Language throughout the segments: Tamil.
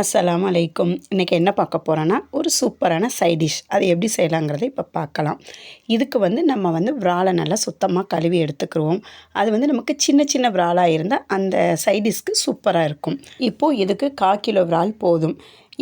அஸ்லாம் அலைக்கும். இன்றைக்கி என்ன பார்க்க போகிறோன்னா ஒரு சூப்பரான சைட் டிஷ் அது எப்படி செய்யலாங்கிறத இப்போ பார்க்கலாம். இதுக்கு வந்து நம்ம வந்து விராலை நல்லா சுத்தமாக கழுவி எடுத்துக்கிருவோம். அது வந்து நமக்கு சின்ன சின்ன விராலாக இருந்தால் அந்த சைட் டிஷ்க்கு சூப்பராக இருக்கும். இப்போது இதுக்கு கால் கிலோ விரால் போதும்.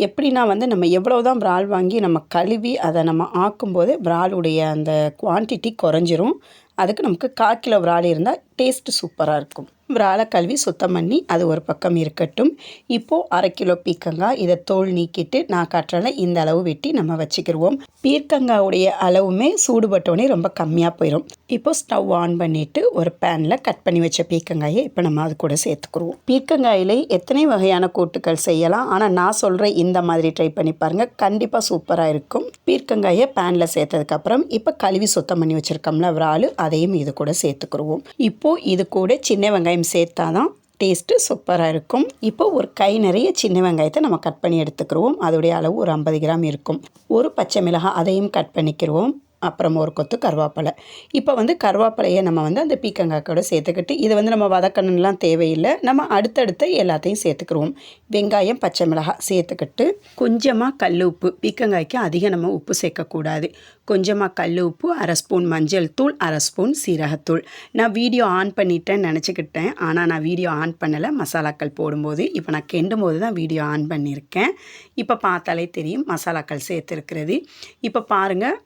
எப்படின்னா வந்து நம்ம எவ்வளோ தான் விரால் வாங்கி நம்ம கழுவி அதை நம்ம ஆக்கும்போது விராலுடைய அந்த குவான்டிட்டி குறைஞ்சிரும். அதுக்கு நமக்கு கால் கிலோ விரால் இருந்தால் டேஸ்ட்டு சூப்பராக இருக்கும். விராலை கழுவி சுத்தம் பண்ணி அது ஒரு பக்கம் இருக்கட்டும். இப்போது அரை கிலோ பீர்க்கங்காய் இதை தோல் நீக்கிட்டு நான் காட்டுறல இந்த அளவு வெட்டி நம்ம வச்சுக்கிடுவோம் பீர்க்கங்காவுடைய அளவுமே சூடுபட்டோடனே ரொம்ப கம்மியாக போயிடும் இப்போது ஸ்டவ் ஆன் பண்ணிவிட்டு ஒரு பேனில் கட் பண்ணி வச்ச பீர்க்கங்காயை இப்போ நம்ம அது கூட சேர்த்துக்குருவோம். பீர்க்கங்காயிலே எத்தனை வகையான கூட்டுக்கள் செய்யலாம்? ஆனால் நான் சொல்கிற இந்த மாதிரி ட்ரை பண்ணி பாருங்கள் கண்டிப்பாக சூப்பராக இருக்கும். பீர்க்கங்காயை பேனில் சேர்த்ததுக்கப்புறம் இப்போ கழுவி சுத்தம் பண்ணி வச்சுருக்கோம்ல விரால் அதையும் இது கூட சேர்த்துக்குருவோம். இப்போது இது கூட சின்ன வெங்காயம் சேர்த்தா தான் டேஸ்ட்டு சூப்பராக இருக்கும். இப்போ ஒரு கை நிறைய சின்ன வெங்காயத்தை நம்ம கட் பண்ணி எடுத்துக்கிறோம் அதோடைய அளவு ஒரு ஐம்பது கிராம் இருக்கும். ஒரு பச்சை மிளகாய் அதையும் கட் பண்ணிக்கிறோம் அப்புறம் ஒரு கொத்து கருவேப்பிலை இப்போ வந்து கருவேப்பிலையை நம்ம வந்து அந்த பீக்கங்காய்க்கோட சேர்த்துக்கிட்டு இதை வந்து நம்ம வதக்கணும்லாம் தேவையில்லை. நம்ம அடுத்தடுத்து எல்லாத்தையும் சேர்த்துக்கிறோம் வெங்காயம் பச்சை மிளகாய் சேர்த்துக்கிட்டு கொஞ்சமாக கல் உப்பு பீக்கங்காய்க்கு அதிகம் நம்ம உப்பு சேர்க்கக்கூடாது. கொஞ்சமாக கல் உப்பு அரை ஸ்பூன் மஞ்சள் தூள் அரை ஸ்பூன் சீரகத்தூள். நான் வீடியோ ஆன் பண்ணிட்டேன்னு நினச்சிக்கிட்டேன். ஆனால் நான் வீடியோ ஆன் பண்ணலை. மசாலாக்கள் போடும்போது இப்போ நான் கெண்டும் போது தான் வீடியோ ஆன் பண்ணியிருக்கேன். இப்போ பார்த்தாலே தெரியும் மசாலாக்கள் சேர்த்துருக்கிறது. இப்போ பாருங்கள்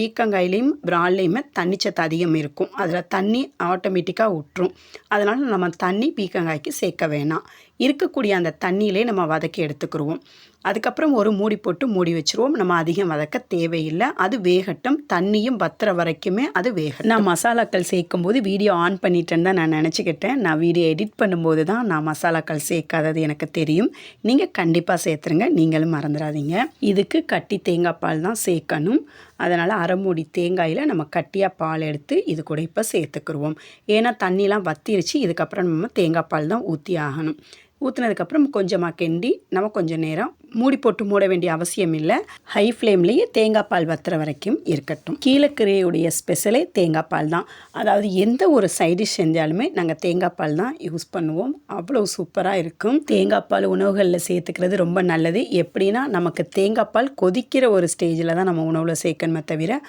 பீக்கங்காயிலையும் பிரால்லையுமே தண்ணிச்சத்து அதிகம் இருக்கும். அதில் தண்ணி ஆட்டோமேட்டிக்காக விட்டுரும் அதனால் நம்ம தண்ணி பீக்கங்காய்க்கு சேர்க்க வேணாம். இருக்கக்கூடிய அந்த தண்ணியிலே நம்ம வதக்கி எடுத்துக்கிடுவோம் அதுக்கப்புறம் ஒரு மூடி போட்டு மூடி வச்சுருவோம். நம்ம அதிகம் வதக்க தேவையில்லை. அது வேகட்டும். தண்ணியும் பத்துற வரைக்குமே அது வேகட்டும். நான் மசாலாக்கள் சேர்க்கும் போது வீடியோ ஆன் பண்ணிட்டேன்னு தான் நான் நினச்சிக்கிட்டேன். நான் வீடியோ எடிட் பண்ணும்போது தான் நான் மசாலாக்கள் சேர்க்காதது எனக்கு தெரியும். நீங்கள் கண்டிப்பாக சேர்த்துருங்க. நீங்களும் மறந்துடாதீங்க. இதுக்கு கட்டி தேங்காய் பால் தான் சேர்க்கணும். அதனால் அரை மூடி தேங்காயில் நம்ம கட்டியாக பால் எடுத்து இது கூட இப்போ சேர்த்துக்குருவோம். ஏன்னா தண்ணிலாம் வத்திருச்சு. இதுக்கப்புறம் நம்ம தேங்காய் பால் தான் ஊற்றி ஆகணும். ஊற்றினதுக்கப்புறம் கொஞ்சமாக கெண்டி நம்ம கொஞ்சம் நேரம் மூடி போட்டு மூட வேண்டிய அவசியம் இல்லை. ஹை ஃப்ளேம்லேயே தேங்காய் பால் வத்துற வரைக்கும் இருக்கட்டும். கீழக்கரையுடைய ஸ்பெஷலே தேங்காய் பால் தான். அதாவது எந்த ஒரு சைடிஷ் செஞ்சாலுமே நாங்கள் தேங்காய் பால் தான் யூஸ் பண்ணுவோம். அவ்வளோ சூப்பராக இருக்கும். தேங்காய் பால் உணவுகளில் சேர்த்துக்கிறது ரொம்ப நல்லது. எப்படின்னா நமக்கு தேங்காய் பால் கொதிக்கிற ஒரு ஸ்டேஜில் தான் நம்ம உணவில் சேர்க்கணுமே தவிர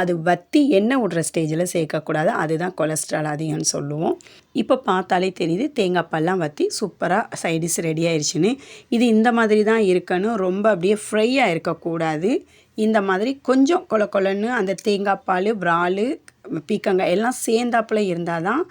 அது வத்தி எண்ணெய் விடுற ஸ்டேஜில் சேர்க்கக்கூடாது அதுதான் கொலஸ்ட்ரால் அதிகம்னு சொல்லுவோம். இப்போ பார்த்தாலே தெரியுது தேங்காய் பால்லாம் வற்றி சூப்பராக சைடிஷ் ரெடி ஆயிடுச்சுன்னு இது இந்த மாதிரி தான் இருக்குது இருக்கணும் ரொம்ப அப்படியே ஃப்ரையாக இருக்கக்கூடாது. இந்த மாதிரி கொஞ்சம் கொல கொலன்னு அந்த தேங்காய் பால் விரால் பீக்கங்காய் எல்லாம் சேர்ந்தாப்பில் இருந்தால் தான்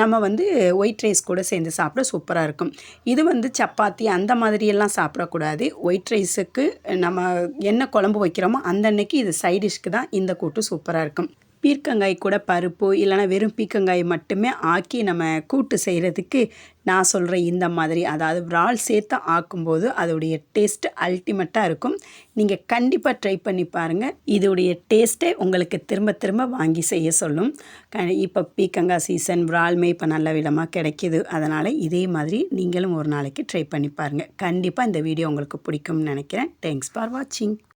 நம்ம வந்து ஒயிட் ரைஸ் கூட சேர்ந்து சாப்பிட சூப்பராக இருக்கும். இது வந்து சப்பாத்தி அந்த மாதிரியெல்லாம் சாப்பிடக்கூடாது. ஒயிட் ரைஸுக்கு நம்ம என்ன குழம்பு வைக்கிறோமோ அந்த அன்னைக்கு இது சைடிஷ்க்கு தான் இந்த கூட்டு சூப்பராக இருக்கும். பீர்க்கங்காய் கூட பருப்பு இல்லைனா வெறும் பீர்க்கங்காய் மட்டுமே ஆக்கி நம்ம கூட்டு செய்கிறதுக்கு நான் சொல்கிற இந்த மாதிரி. அதாவது விரால் சேர்த்து ஆக்கும்போது அதோடைய டேஸ்ட்டு அல்டிமேட்டாக இருக்கும். நீங்கள் கண்டிப்பாக ட்ரை பண்ணி பாருங்கள் இதோடைய டேஸ்ட்டே உங்களுக்கு திரும்ப திரும்ப வாங்கி செய்ய சொல்லும். க இப்போ பீக்கங்காய் சீசன் விரால்மே இப்போ நல்ல விதமாக கிடைக்கிது. அதனால் இதே மாதிரி நீங்களும் ஒரு நாளைக்கு ட்ரை பண்ணி பாருங்கள் கண்டிப்பாக இந்த வீடியோ உங்களுக்கு பிடிக்கும்னு நினைக்கிறேன். தேங்க்ஸ் ஃபார் வாட்சிங்